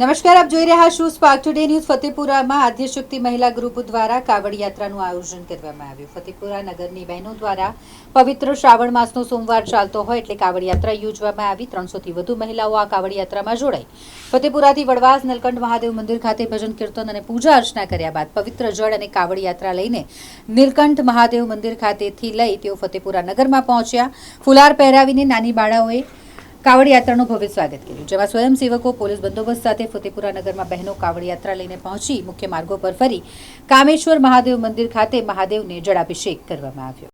નમસ્કાર, આપ જોઈ રહ્યા છો સ્પાર્ક ટુડે ન્યૂઝ ફતેપુરામાં આદ્યશક્તિ મહિલા ગ્રુપ દ્વારા કાવડ યાત્રાનું આયોજન કરવામાં આવ્યું. ફતેપુરા નગરની બહેનો દ્વારા પવિત્ર શ્રાવણ માસનો સોમવાર ચાલતો હોય એટલે કાવડ યાત્રા યોજવામાં આવી. ત્રણસોથી વધુ મહિલાઓ આ કાવડ યાત્રામાં જોડાઈ. ફતેપુરાથી વડવાસ, નલકંઠ મહાદેવ મંદિર ખાતે ભજન, કીર્તન અને પૂજા અર્ચના કર્યા બાદ પવિત્ર જળ અને કાવડ યાત્રા લઈને નીલકંઠ મહાદેવ મંદિર ખાતેથી લઈ તેઓ ફતેપુરા નગરમાં પહોંચ્યા. ફુલાર પહેરાવીને નાની બાળાઓએ કાવડ યાત્રાનું ભવ્ય સ્વાગત કર્યું. જેમાં સ્વયંસેવકો, પોલીસ બંદોબસ્ત સાથે ફતેપુરા નગરમાં બહેનો કાવડ યાત્રા લઈને પહોંચી મુખ્ય માર્ગો પર ફરી કામેશ્વર મહાદેવ મંદિર ખાતે મહાદેવને જળાભિષેક કરવામાં આવ્યો.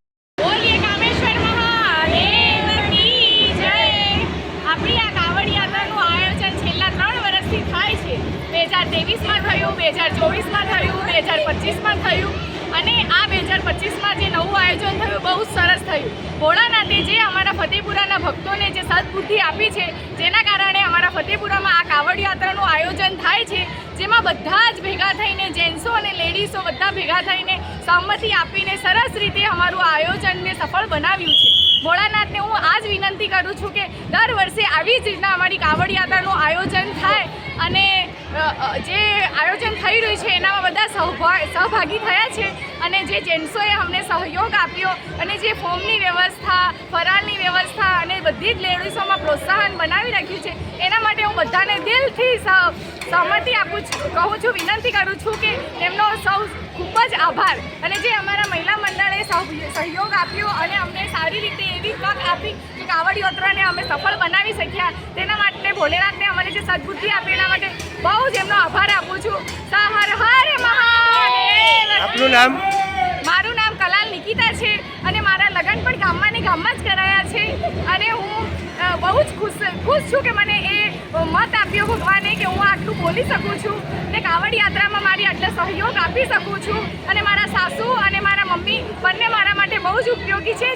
બે હજાર ચોવીસમાં થયું, બે હજાર પચીસમાં થયું. અને આ બે હજાર પચીસમાં જે નવું આયોજન થયું, બહુ સરસ થયું. ભોળાનાથે જે અમારા ફતેપુરાના ભક્તોને જે સદબુદ્ધિ આપી છે, જેના કારણે અમારા ફતેપુરામાં આ કાવડ યાત્રાનું આયોજન થાય છે, જેમાં બધા જ ભેગા થઈને, જેન્ટ્સો અને લેડીઝો બધા ભેગા થઈને સંમતિ આપીને સરસ રીતે અમારું આયોજનને સફળ બનાવ્યું છે. ભોળાનાથને હું આ જ વિનંતી કરું છું કે દર વર્ષે આવી જ રીતના અમારી કાવડ યાત્રાનું આયોજન થાય અને જે આયોજન થઈ રહ્યું છે, એનામાં બધા સહભા- સહભાગી થયા છે. અને જે જેન્ટ્સોએ અમને સહયોગ આપ્યો અને જે ફોર્મની વ્યવસ્થા, ફરાળની વ્યવસ્થા અને બધી જ લેડીઝોમાં પ્રોત્સાહન બનાવી રાખ્યું છે, એના માટે હું બધાને દિલથી સહમતિ આપું છું, કહું છું, વિનંતી કરું છું કે એમનો સૌ ખૂબ જ આભાર. અને જે અમારા મહિલા મંડળે સહ- સહયોગ આપ્યો અને અમને સારી રીતે એવી તક આપી કે કાવડ યાત્રાને અમે સફળ બનાવી શક્યા, તેના માટે ભોલેનાથને અમને જે સદબુદ્ધિ આપી, એના માટે બહુ જ એમનો આભાર આપું છું. સહર હર, મહાદેવ! આપનું નામ મારું નામ કલાલ નિકિતા છે અને મારા લગ્ન પણ ગામમાં ને ગામમાં જ કરાયા છે અને હું અ, બહુ જ ખુશ છું કે મને એ મત આપ્યો ભગવાને કે હું આટલું બોલી શકું છું ને કાવડ યાત્રામાં મારી આટલો સહયોગ આપી શકું છું અને મારા સાસુ અને મારા મમ્મી બંને મારા માટે બહુ જ ઉપયોગી છે.